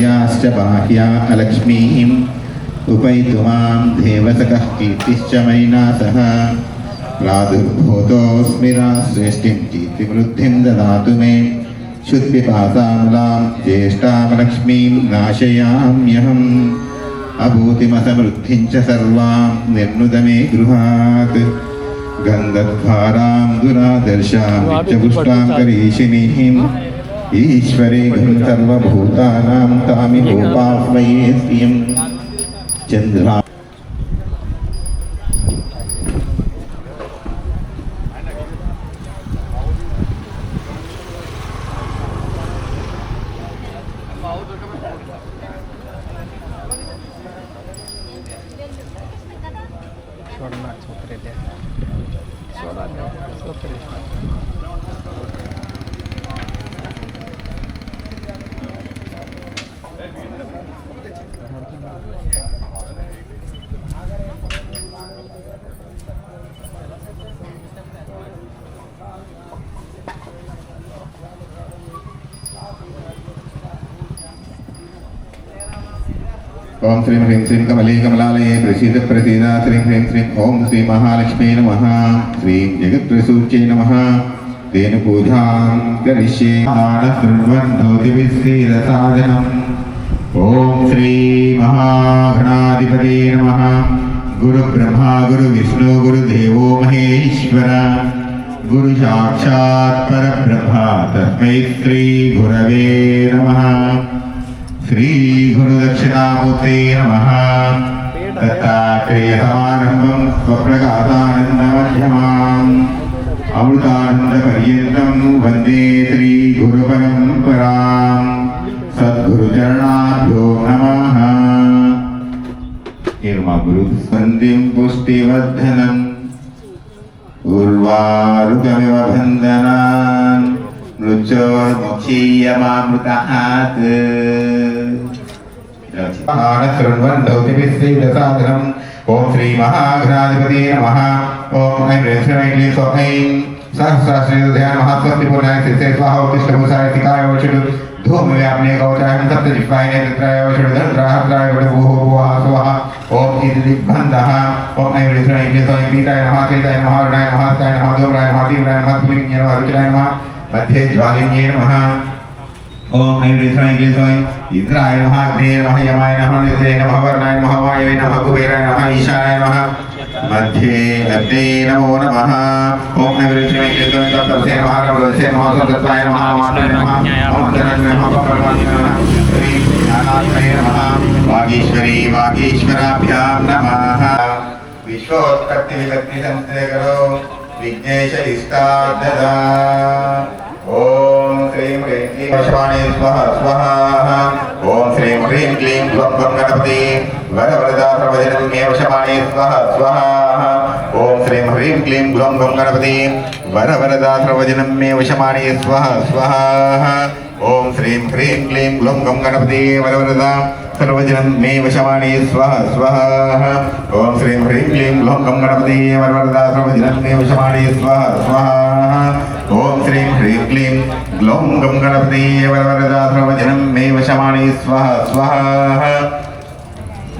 बाह्याश्च बाह्या अलक्ष्मीम् उपैतु माँ देवतकः कीर्तिश्च मैनासः प्रादुर्भूतोऽस्मि श्रेष्ठिं कीर्तिवृद्धिं ददातु मे। शुद्धिपासामलां ज्येष्ठामलक्ष्मीं नाशयाम्यहम्। अभूतिमसमृद्धिं च सर्वां निर्नुद मे गृहात्। गन्धद्वारां दुरादर्शां नित्यपुष्टां करीशिनीम् ईश्वरेऽघं सर्वभूतानां तामिहोपास्मये स्त्रियं चन्द्रा ఓం శ్రీం హ్రీం శ్రీం కమలీకమలాలయే ప్రసీద ప్రసీద శ్రీం హ్రీం శ్రీం ఓం శ్రీ మహాలక్ష్మీ నమ శ్రీం జగత్ప్రసూచ్యై నమ తేను పూజాం కరిష్యే సాధనం ఓం శ్రీ మహాగణాధిపతే నమ గురు బ్రహ్మా గురు విష్ణు గురు దేవో మహేశ్వర గురు సాక్షాత్ పరబ్రహ్మ తస్మై శ్రీ గురవే నమ శ్రీ గురు గురుదక్షిణామూర్తే నమ దత్తాత్రేయసమారంభం అమృతానంద పర్యంతం వందే శ్రీ గురు గురుపరంపరాం సద్గురుచరణాభ్యో నమ నేను మా గురు పుష్టివర్ధనం ఉర్వారుకమివ బంధనాన్ मृचो निक्षीयमामृतहात् महानसृण्वन् धौतिभिः श्रीदसाधनम् ॐ श्रीमहाघ्राधिपते नमः ॐ ऐं रेश्वरैली स्वैं सहस्राश्रीध्यानमहास्वस्तिपूर्णाय सिद्धे स्वाहो कृष्णभूषायतिकाय वचुडु धूमव्यापने कौचायं सप्तजिह्वाय नेत्रत्राय वचुडु धनुराहत्राय वडभूः भुवः स्वः। ॐ इतिदिग्बन्धः ॐ ऐं रेश्वरैली स्वैं पीताय नमः, चैताय नमः अरुणाय नमः नमः, धूम्राय नमः तीव्राय नमः स्मिलिन्याय नमः रुचिराय नमः। मध्ये ज्वालिन्ये नमः। ओम ऐरिथ्राय केशवाय इंद्राय नमः, अग्नेय नमः, यमाय नमः नित्रे नमः, वर्णाय नमः, वायवे नमः, कुबेराय नमः ईशाय नमः। मध्ये अग्ने नमो नमः। ओम ऐरिथ्राय केशवाय तप्तसे नमः रवसे नमः सदत्ताय नमः वाणे नमः ओम धनन नमः परमात्मने नमः श्री नमः। वागीश्वरी, वागीश्वराभ्यां नमः। विश्वोत्पत्ति विलग्नि संस्थे करो विघ्नेश इष्टार्थदा ॐ श्रीं ह्रीं क्लीं वशवाणी स्वः स्वाहा। ॐ श्रीं ह्रीं क्लीं त्वं त्वं गणपति वरवरदा प्रवचनं मे वशवाणी स्वः स्वाहा। ॐ श्रीं ह्रीं क्लीं ग्लौं ग्लौं गणपति वरवरदा प्रवचनं मे वशमाणी स्वः स्वाहा। ॐ श्रीं ह्रीं क्लीं ग्लौं ग्लौं गणपति वरवरदा सर्वजनं मे वशवाणी स्वः स्वः ॐ श्रीं ह्रीं क्लीं ग्लौं गं गणपति वरवरदा सर्वजनं मे वशवाणी स्वः स्वः ఓం శ్రీం హ్రీం క్లీం గ్లౌం గం గణపతి వరవరదాధ్రవజనం మే వశమాణి స్వహ స్వహ.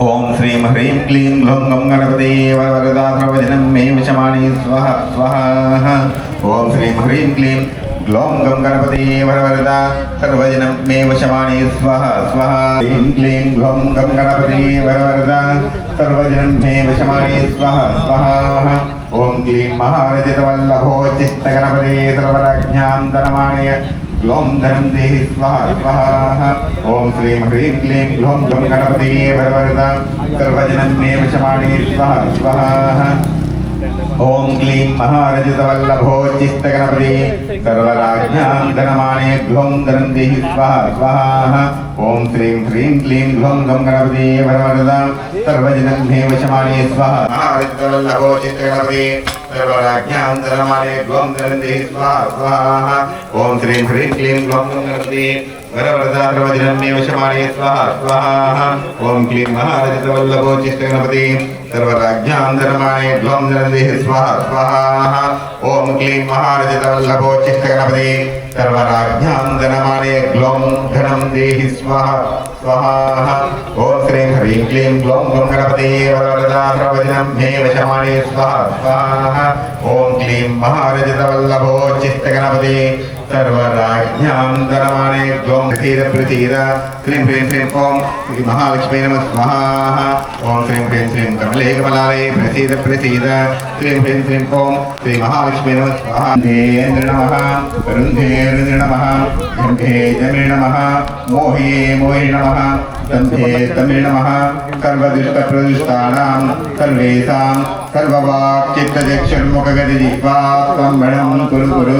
ఓం శ్రీం హ్రీం క్లీం గ్లౌం గం గణపతి వరవరదాధ్రవజనం మే వశమాణి స్వహ స్వహ. ఓం శ్రీం హ్రీం క్లీం గ్లౌం గం గణపతి వరవరద సర్వజనం మే వశమాణి స్వహ స్వహ. హ్రీం క్లీం గ్లౌం గం గణపతి వరవరద సర్వజనం మే వశమాణి స్వహ స్వహ. ఓం క్లీం మహారజితవల్లభో చిత్తగణపదే సర్వలజ్ఞాంతరమాణయ గ్లోం ధరం దేహి స్వాహ స్వాహ ఓం శ్రీం హ్రీం క్లీం గ్లోం గ్లోం గణపతే వరవరద సర్వజనం మే విషమాణే స్వాహ స్వాహ. ఓం క్లీం మహారజితవల్లభోజిష్టగణపతి సర్వరాజ్ఞాం గణమానే ధ్వం గణంది స్వాహ స్వాహ. ఓం శ్రీం హ్రీం క్లీం ధ్వం గం గణపతి వరవరదాం సర్వజనం హే వశమానే స్వాహ. మహారజితవల్లభోజిష్టగణపతి సర్వరాజ్ఞాం గణమానే ధ్వం గణంది స్వాహ స్వాహ. ఓం శ్రీం హ్రీం క్లీం ధ్వం గం ॐ श्रीं ह्रीं क्लीं ग्लौं गं गणपति वरवरदा सर्वजनं मे वशमाने स्वाहा स्वाहा ॐ क्लीं महारजितवल्लभो चित्तगणपति सर्वराज्ञां धर्माणे द्वं जलदेः स्वाहा स्वाहा ॐ क्लीं महारजितवल्लभो चित्तगणपति सर्वराज्ञां धनमाणे ग्लौं धनं देहि स्वाहा स्वाहा ॐ श्रीं ह्रीं क्लीं ग्लौं गं गणपते वरवरदा सर्वजनं मे वशमाने स्वाहा स्वाहा ॐ क्लीं महारजतवल्लभो चित्तगणपते सर्वराज्ञां धनमाने ग्लौं प्रसीद प्रसीद क्लीं ह्रीं श्रीं ॐ श्री महालक्ष्मी नमः स्वाहा ॐ श्रीं ह्रीं श्रीं कमले कमलालये प्रसीद प्रसीद क्लीं ह्रीं श्रीं ॐ श्री महालक्ष्मी नमः स्वाहा देन्द्र नमः वरुन्धेन्द्र नमः जम्भे जमे नमः मोहे मोहि नमः तन्धे तमे नमः सर्वदुष्टप्रदुष्टानां सर्वेषां सर्ववाक्चित्तचक्षुर्मुखगतिजिह्वा ब्रह्मणं कुरु कुरु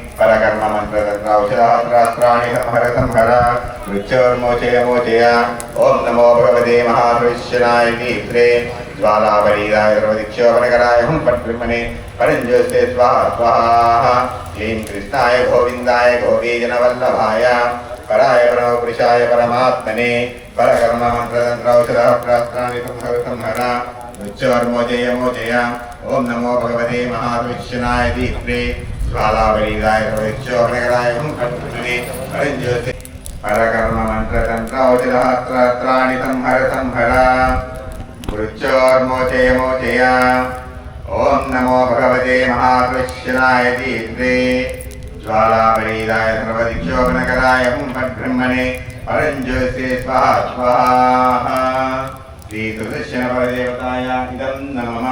గోపీజనవల్లభాయ పరాయ పరమపురుషాయ సంహర సంహర మృత్యోర్మోచయ మోచయ ఓం నమో భగవతే మహాపురుషనాయ దీప్రే జ్వాలాపరీదాయ సర్వదిక్షోపనకరాయ హుం పట్రిమణే పరంజ్యోస్తే స్వాహ స్వాహ క్లీం కృష్ణాయ గోవిందాయ గోపీజనవల్లభాయ పరాయ పరమపురుషాయ పరమాత్మనే పరకర్మ మంత్రతంత్రౌషధాస్త్రాణి సంహర సంహర మృత్యోర్మోచయ మోచయ ఓం నమో భగవతే మహావిష్ణునాయ దీప్రే జ్వాలావరీదాయ సర్వదిక్షోపనకరాయ హుం పట్రిమణే పరంజ్యోస్తే పరకర్మ మంత్రతంత్రౌషధాస్త్రాణి సంహర సంహర మృత్యోర్మోచయ ఓం నమో భగవతే మహాకృష్ణాయ దీప్రే జ్వాలాపరీదాయ సర్వదిక్షోపనకరాయ హుం పద్బ్రహ్మణే స్వాహ స్వాహ శ్రీకృష్ణ పరదేవతాయ ఇదం నమ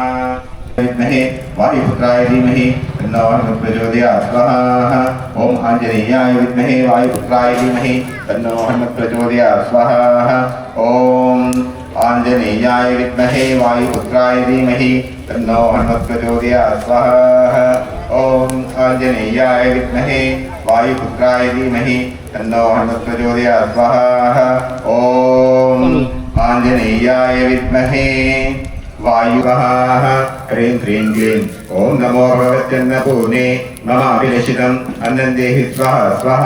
विद्महे वायुपुत्राय धीमहि तन्नो प्रचोदयात् स्वाहा। ओम आंजनेयाय विद्महे वायुपुत्राय धीमहि तन्नो प्रचोदयात् स्वाहा। ओम आंजनेयाय विद्महे वायुपुत्राय धीमहि तन्नो प्रचोदयात् स्वाहा। ओम आंजनेयाय विद्महे वायुपुत्राय धीमहि तन्नो प्रचोदयात् स्वाहा। ओम आंजनेयाय विद्महे वायुवः ह्रीं ह्रीं क्लीं ॐ नमो भगवत्यन्नपूर्णे मम अभिलषितम् अन्नन्देहि स्वः स्वः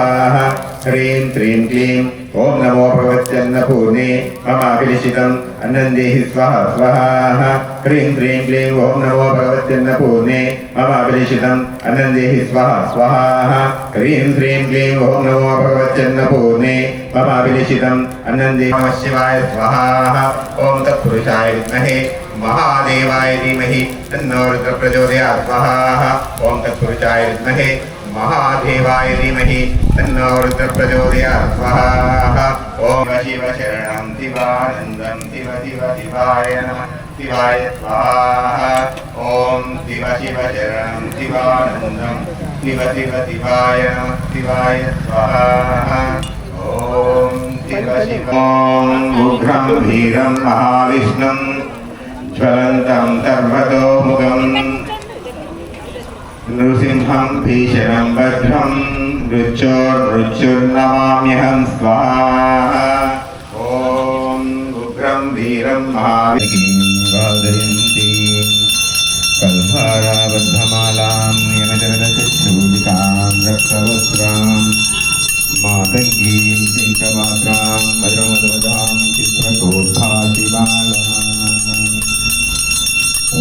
ह्रीं ह्रीं क्लीं ॐ नमो भगवत्यन्नपूर्णे ममाभिलषितम् अन्नं देहि स्वाहा स्वाहा ह्रीं ह्रीं क्लीं ॐ नमो भगवत्यन्नपूर्णे ममाभिलषितम् अन्नं देहि स्वाहा स्वाहा ह्रीं ह्रीं क्लीं ॐ नमो भगवत्यन्नपूर्णे ममाभिलषितम् अन्नं देहि नमः शिवाय स्वाहा ॐ तत्पुरुषाय विद्महे महादेवाय धीमहि तन्नो रुद्र प्रचोदयात् स्वाहा ॐ तत्पुरुषाय विद्महे महादेवाय धीमहि तन्नो रुद्र प्रचोदयात् स्वाहा ॐ शिव शरणं शिवानन्दं शिव शिव शिवाय नमः शिवाय स्वाहा। ॐ शिव शिव शरणं शिवानन्दं शिव शिव शिवाय नमः शिवाय स्वाहा। ॐ शिव शिव ॐ उग्रं धीरं महाविष्णुं ज्वलन्तं सर्वतोमुखम् नृसिंहं भीषणं वज्रं ऋचोर्रुचुर्नमाम्यहं स्वाहा। ॐ उग्रं वीरं महावीरीं। कल्हाराबद्धमालां नियमजगदशूलिकां रक्तवस्त्रां मातङ्गीं चिन्तमात्रां मधुरमधुमदां चित्रकोद्भाशिबाला ॐ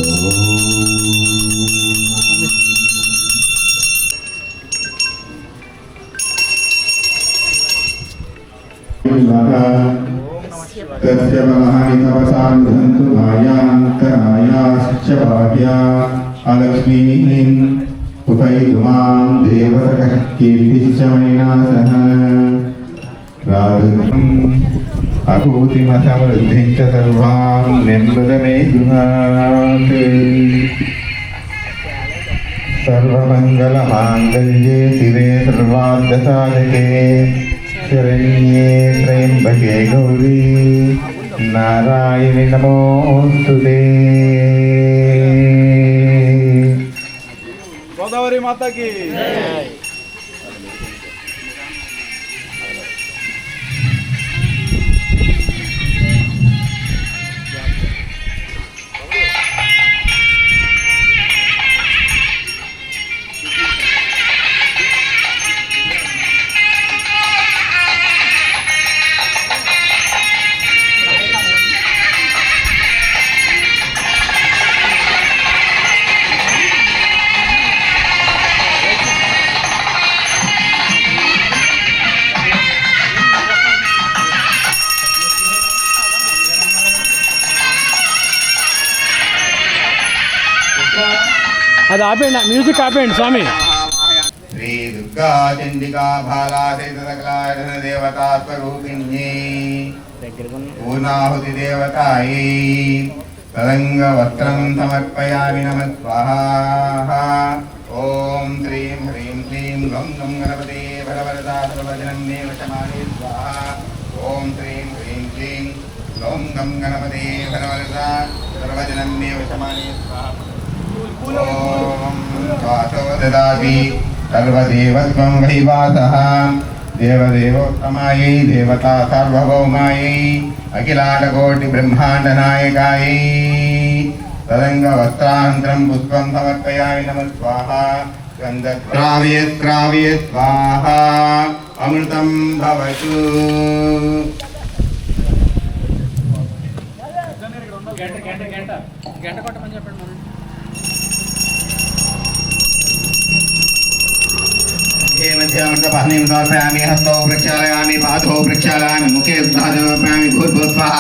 चित्रकोद्भासिबालाम् तस्य महानितवसान्धन्तु मायान्तरायाश्च भाग्या अलक्ष्मीः उपैतुमां देवतकः कीर्तिश्च मयिना सह राधुम् अकूतिमसमृद्धिं च सर्वां निर्मृदमे जुहात् सर्वमङ्गलमाङ्गल्ये शिवे सर्वार्धसाधके शरण्ये त्र्यम्बके गौरी नारायणि नमोऽस्तु ते गोदावरी माता की అది ఆపేయండి మ్యూజిక్ ఆపేయండి స్వామి. శ్రీ దుర్గా చండికా బాలాసేతకలాయన దేవతా స్వరూపిణ్యే పూర్ణాహుతి దేవతాయే. తదంగ వస్త్రం సమర్పయామి నమ స్వాహ. ఓం శ్రీం హ్రీం క్లీం గం గం గణపతే భగవరదాసవచనం సర్వజనం మే వశమానే స్వాహ. ఓం శ్రీం హ్రీం క్లీం గం గం గణపతే భగవరదా సర్వజనం మే వశమానే స్వాహ. ఓం వాసో దదాతి సర్వదేవత్వం వైవాసః దేవదేవోత్తమాయై దేవతా సార్వభౌమాయై అఖిలాటకోటి బ్రహ్మాండ నాయకాయై తదంగ వస్త్రాంతరం పుష్పం సమర్పయామి నమ స్వాహ గంధద్రావ్య ద్రావ్య స్వాహ అమృతం భవతు గంట గంట గంట. గంట కొట్టమని చెప్పండి मुखे मध्ये मण्डपहनि उदापयामि हस्तौ प्रक्षालयामि पादौ प्रक्षालयामि मुखे उद्धापयामि भूर्भूत्वः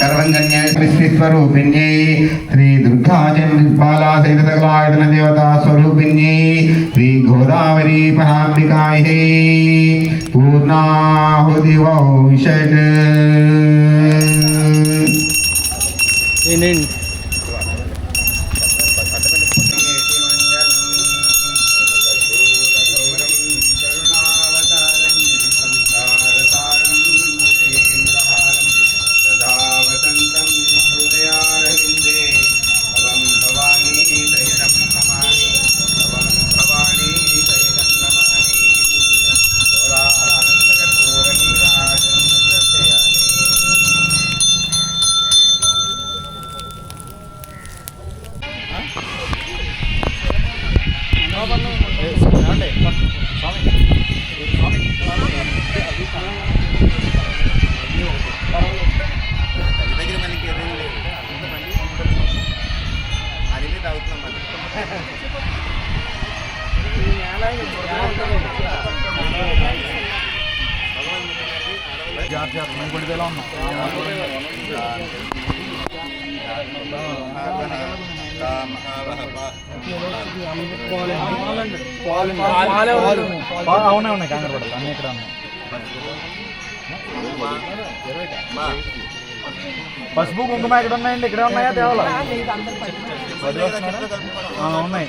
सर्वङ्गन्यस्वरूपिण्यै श्रीदुर्गाचण्डिपालासैतकलायतनदेवता स्वरूपिण्यै అవునే ఉన్నాయి కాంగ్రెస్ పడదు అన్ని ఇక్కడ ఉన్నాయి పసుపు కుంకుమ ఇక్కడ ఉన్నాయండి ఇక్కడే ఉన్నాయా దేవాలా ఉన్నాయి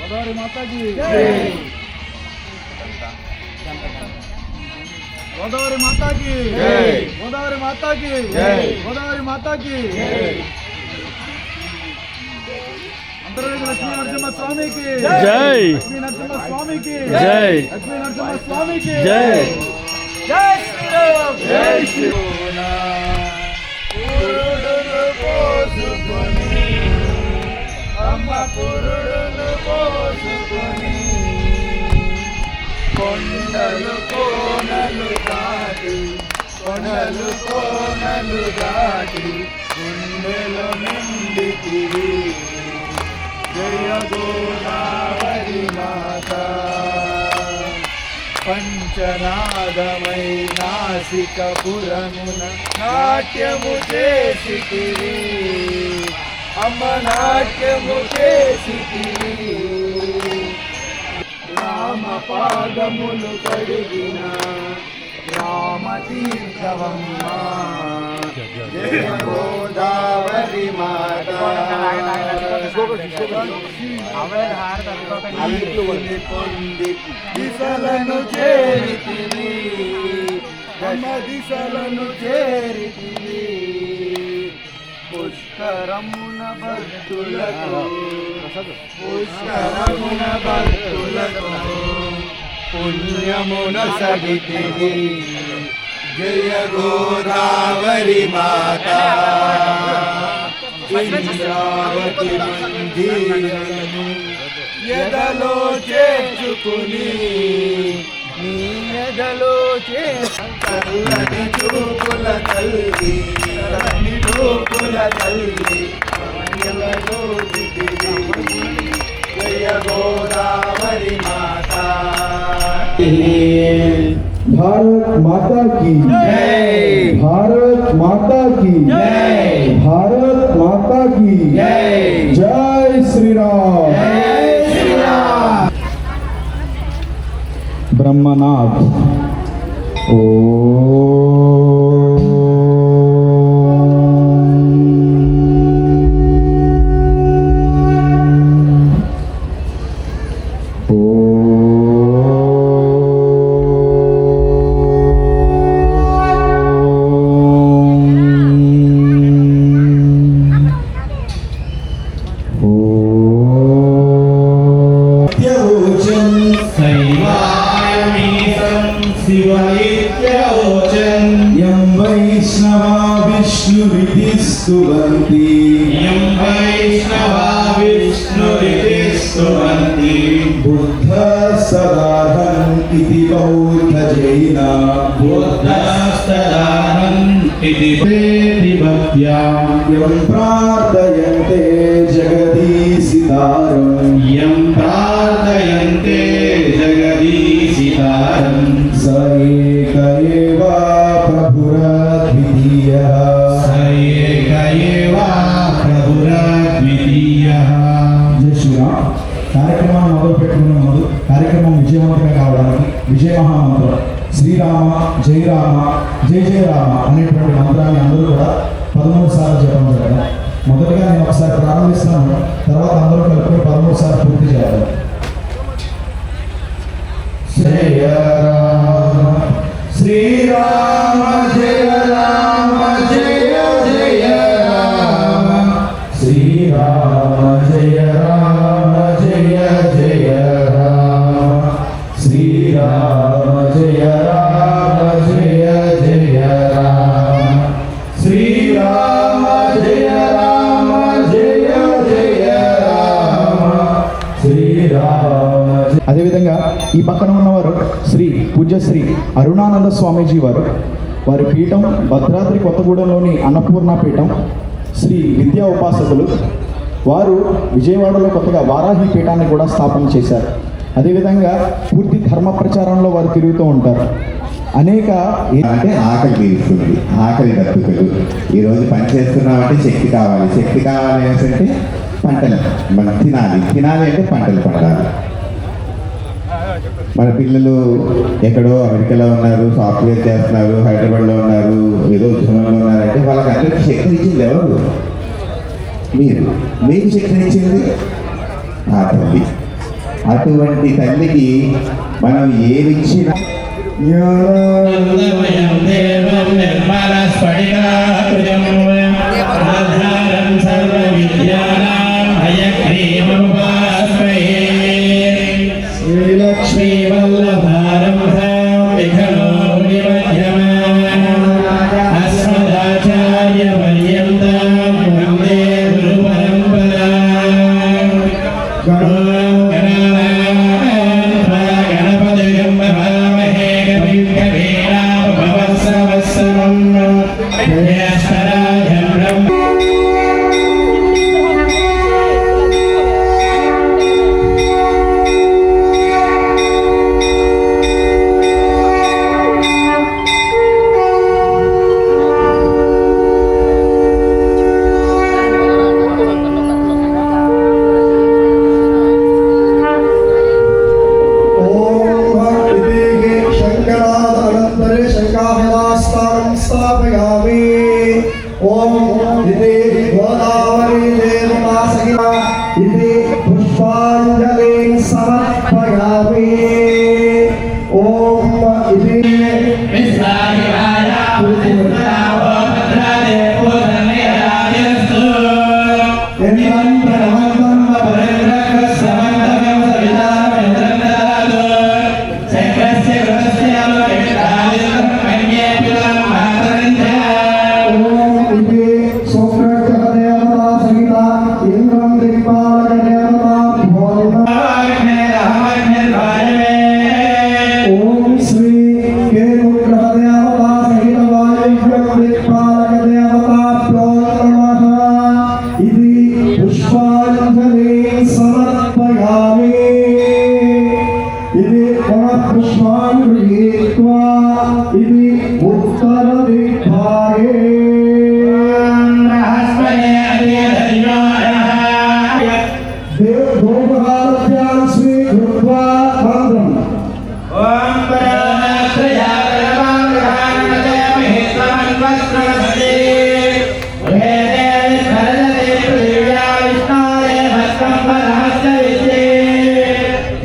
గోదావరి మాతాజీ గోదావరి మాతాకి. గోదావరి మాతాకి. గోదావరి మాతాకి. అంతర్వేది లక్ష్మీ నరసింహ స్వామికి. జై. లక్ష్మీ నరసింహ స్వామికి. జై. లక్ష్మీ నరసింహ స్వామికి. జై. జై శ్రీరామ్. జై పోసుకొని అమ్మ పురుడును కొండలు కోనలు దాటి కొనలు కోనలు దాటి గుండెలో నిండితివి జయ గోదావరి మాత పంచనాదమై నాసికపురమున నాట్యము చేసితివి అమ్మ నాట్యము చేసితివి రామ పాదములు కడిగిన రామతీర్థవమ్మ. జయ గోదావరి మాత పొంది దిశలను చేరితివి దిశలను చేరితివి పుష్కరమున భక్తులకు పుష్కరమున భక్తులకు పుణ్యమున సగితివి జయ గోదావరి మాత ఇంద్రావతి మందిరము ఎదలో చేర్చుకుని నీ ఎదలో చేర్చుకుని చూపుల తల్లి తల్లి ఎదలో దిగిరి. జయ గోదావరి మాత भारत माता की जय। भारत माता की जय। भारत माता की जय। जय श्री राम ब्रह्मनाथ नित्यवोचं यं वैष्णवा विष्णुरिति स्तुवन्ति यं वैष्णवा विष्णुरिति स्तुवन्ति बुद्ध सदाहम् इति बौद्धजैना बुद्धस्तदाहम् इति भक्त्यां यं प्रार्थयन्ते जगदीसितारं यं प्रा మహామంత్రం. శ్రీరామ జై రామ జై జయ రామ అనేటువంటి మంత్రాన్ని అందరూ కూడా పదమూడు సార్లు చెప్పడం జరగదు మొదటగా నేను ఒకసారి ప్రారంభిస్తాను తర్వాత అందరూ కలిపి పదమూడు సార్లు పూర్తి చేయాలి. అరుణానంద స్వామీజీ వారు. వారి పీఠం భద్రాద్రి కొత్తగూడెంలోని అన్నపూర్ణ పీఠం శ్రీ విద్యా ఉపాసకులు. వారు విజయవాడలో కొత్తగా వారాహి పీఠాన్ని కూడా స్థాపన చేశారు. అదేవిధంగా పూర్తి ధర్మ ప్రచారంలో వారు తిరుగుతూ ఉంటారు. అనేక అంటే ఆకలి తీరుతుంది. ఆకలి దప్పుకలు ఈరోజు పని చేస్తున్నామంటే శక్తి కావాలి. శక్తి కావాలి అంటే పంటలు. మనం తినాలి. తినాలి అంటే పంటలు పండాలి. మన పిల్లలు ఎక్కడో అమెరికాలో ఉన్నారు సాఫ్ట్వేర్ చేస్తున్నారు హైదరాబాద్లో ఉన్నారు ఏదో ఉద్యమంలో ఉన్నారంటే వాళ్ళకి అందరికీ శక్తి ఇచ్చింది ఎవరు? మీరు. మీకు శక్తినిచ్చింది ఆ తల్లి. అటువంటి తల్లికి మనం ఏది ఇచ్చినా నందమయం దేవం Yes, gracias, gracias.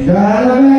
Yeah.